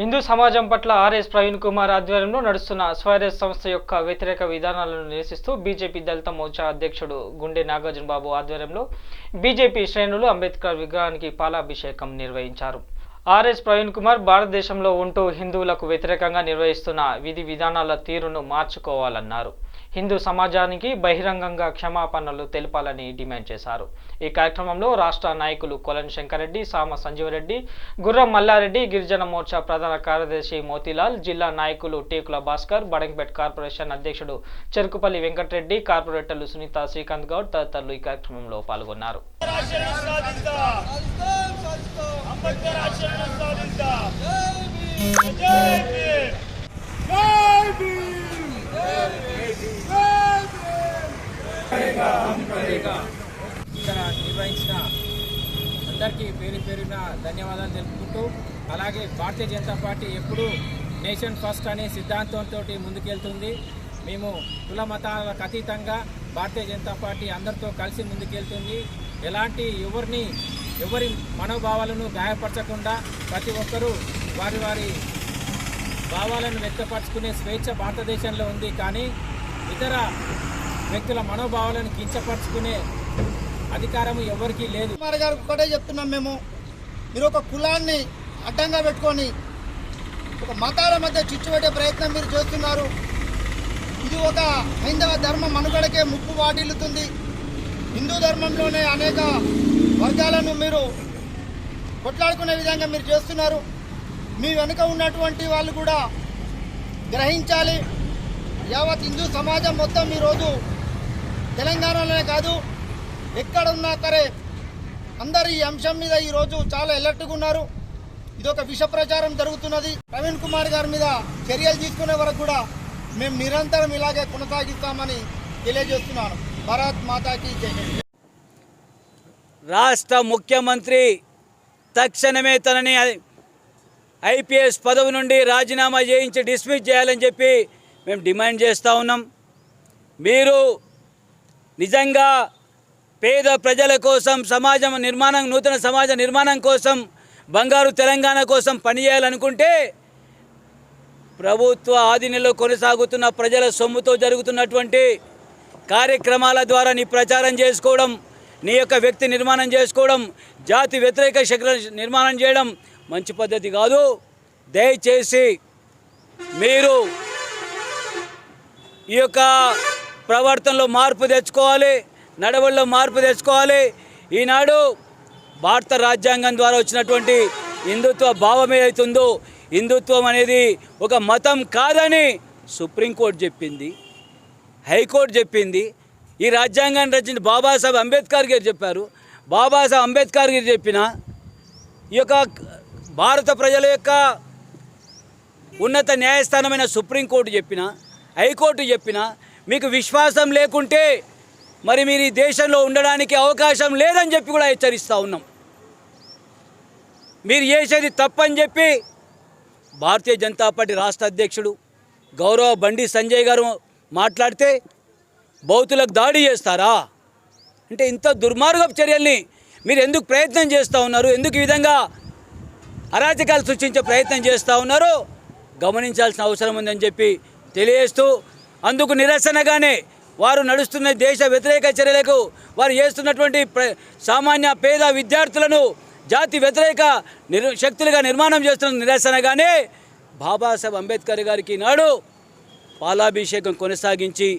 హిందూ సమాజం పట్ల ఆర్ఎస్ ప్రవీణ్ కుమార్ ఆధ్వర్యంలో నడుస్తున్న స్వరాజ్ సంస్థ యొక్క వ్యతిరేక విధానాలను నిరసిస్తూ బీజేపీ దళిత మోర్చా అధ్యక్షుడు గుండె నాగార్జున బాబు ఆధ్వర్యంలో బీజేపీ శ్రేణులు అంబేద్కర్ విగ్రహానికి పాలాభిషేకం నిర్వహించారు. ఆర్ఎస్ ప్రవీణ్ కుమార్ భారతదేశంలో ఉంటూ హిందువులకు వ్యతిరేకంగా నిర్వహిస్తున్న విధి విధానాల తీరును మార్చుకోవాలన్నారు. హిందూ సమాజానికి బహిరంగంగా క్షమాపణలు తెలపాలని డిమాండ్ చేశారు. ఈ కార్యక్రమంలో రాష్ట్ర నాయకులు కొలన్ శంకరెడ్డి సామ సంజీవరెడ్డి గుర్రం మల్లారెడ్డి గిరిజన మోర్చా ప్రధాన కార్యదర్శి మోతీలాల్ జిల్లా నాయకులు టేకుల భాస్కర్ బడంగ్పేట్ కార్పొరేషన్ అధ్యక్షుడు చెరుకుపల్లి వెంకటరెడ్డి కార్పొరేటర్లు సునీత శ్రీకాంత్ గౌడ్ తదితరులు ఈ కార్యక్రమంలో పాల్గొన్నారు. ఇక్కడ నిర్వహించిన అందరికీ పేరు పేరున ధన్యవాదాలు తెలుపుకుంటూ అలాగే భారతీయ జనతా పార్టీ ఎప్పుడూ నేషన్ ఫస్ట్ అనే సిద్ధాంతంతో ముందుకెళ్తుంది. మేము కుల మతాలకు అతీతంగా భారతీయ జనతా పార్టీ అందరితో కలిసి ముందుకెళ్తుంది. ఎలాంటి ఎవరిని ఎవరి మనోభావాలను గాయపరచకుండా ప్రతి ఒక్కరూ వారి వారి భావాలను వ్యక్తపరచుకునే స్వేచ్ఛ భారతదేశంలో ఉంది. కానీ ఇతర వ్యక్తుల మనోభావాలను కించపరచుకునే అధికారం ఎవరికీ లేదు. కుమార్ గారు ఒకటే చెప్తున్నాం మేము. మీరు ఒక కులాన్ని అడ్డంగా పెట్టుకొని ఒక మతాల మధ్య చిచ్చుపెట్టే ప్రయత్నం మీరు చేస్తున్నారు. ఇది ఒక హైందవ ధర్మం మనుగడకే ముప్పు వాటిల్లుతుంది. హిందూ ధర్మంలోనే అనేక వర్గాలను మీరు కొట్లాడుకునే విధంగా మీరు చేస్తున్నారు. మీ వెనుక ఉన్నటువంటి వాళ్ళు కూడా గ్రహించాలి. యావత్ హిందూ సమాజం మొత్తం ఈరోజు తెలంగాణలోనే కాదు ఎక్కడ ఉన్నా సరే అందరు ఈ అంశం మీద ఈరోజు చాలా ఎలర్ట్గా ఉన్నారు. ఇది ఒక విష ప్రచారం జరుగుతున్నది. ప్రవీణ్ కుమార్ గారి మీద చర్యలు తీసుకునే వరకు కూడా మేము నిరంతరం ఇలాగే కొనసాగిస్తామని తెలియజేస్తున్నాను. భారత్ మాతాకి రాష్ట్ర ముఖ్యమంత్రి తక్షణమే తనని ఐపీఎస్ పదవి నుండి రాజీనామా చేయించి డిస్మిస్ చేయాలని చెప్పి మేము డిమాండ్ చేస్తూ ఉన్నాం. మీరు నిజంగా పేద ప్రజల కోసం సమాజం నిర్మాణం నూతన సమాజ నిర్మాణం కోసం బంగారు తెలంగాణ కోసం పనిచేయాలనుకుంటే ప్రభుత్వ ఆధీనంలో కొనసాగుతున్న ప్రజల సొమ్ముతో జరుగుతున్నటువంటి కార్యక్రమాల ద్వారా నీ ప్రచారం చేసుకోవడం నీ యొక్క వ్యక్తి నిర్మాణం చేసుకోవడం జాతి వ్యతిరేక శక్తుల నిర్మాణం చేయడం మంచి పద్ధతి కాదు. దయచేసి మీరు ఈ యొక్క ప్రవర్తనలో మార్పు తెచ్చుకోవాలి నడవల్లో మార్పు తెచ్చుకోవాలి. ఈనాడు భారత రాజ్యాంగం ద్వారా వచ్చినటువంటి హిందుత్వ భావం ఏదైతుందో హిందుత్వం అనేది ఒక మతం కాదని సుప్రీంకోర్టు చెప్పింది హైకోర్టు చెప్పింది. ఈ రాజ్యాంగాన్ని రచించిన బాబాసాహెబ్ అంబేద్కర్ గారు చెప్పారు. బాబాసాహెబ్ అంబేద్కర్ గారు చెప్పిన ఈ యొక్క భారత ప్రజల యొక్క ఉన్నత న్యాయస్థానమైన సుప్రీంకోర్టు చెప్పిన హైకోర్టు చెప్పిన మీకు విశ్వాసం లేకుంటే మరి మీరు ఈ దేశంలో ఉండడానికి అవకాశం లేదని చెప్పి కూడా హెచ్చరిస్తూ ఉన్నాం. మీరు చేసేది తప్పని చెప్పి భారతీయ జనతా పార్టీ రాష్ట్ర అధ్యక్షుడు గౌరవ బండి సంజయ్ గారు మాట్లాడితే బౌతులకు దాడి చేస్తారా? అంటే ఇంత దుర్మార్గపు చర్యల్ని మీరు ఎందుకు ప్రయత్నం చేస్తూ ఉన్నారు? ఎందుకు ఈ విధంగా అరాచకాలు సృష్టించే ప్రయత్నం చేస్తూ ఉన్నారో. గమనించాల్సిన అవసరం ఉందని చెప్పి తెలియజేస్తూ అందుకు నిరసనగానే వారు నడుస్తున్న దేశ వ్యతిరేక చర్యలకు వారు చేస్తున్నటువంటి ప్ర సామాన్య పేద విద్యార్థులను జాతి వ్యతిరేక నిర్ శక్తులుగా నిర్మాణం చేస్తున్న నిరసనగానే బాబాసాహెబ్ అంబేద్కర్ గారికి నాడు పాలాభిషేకం కొనసాగించి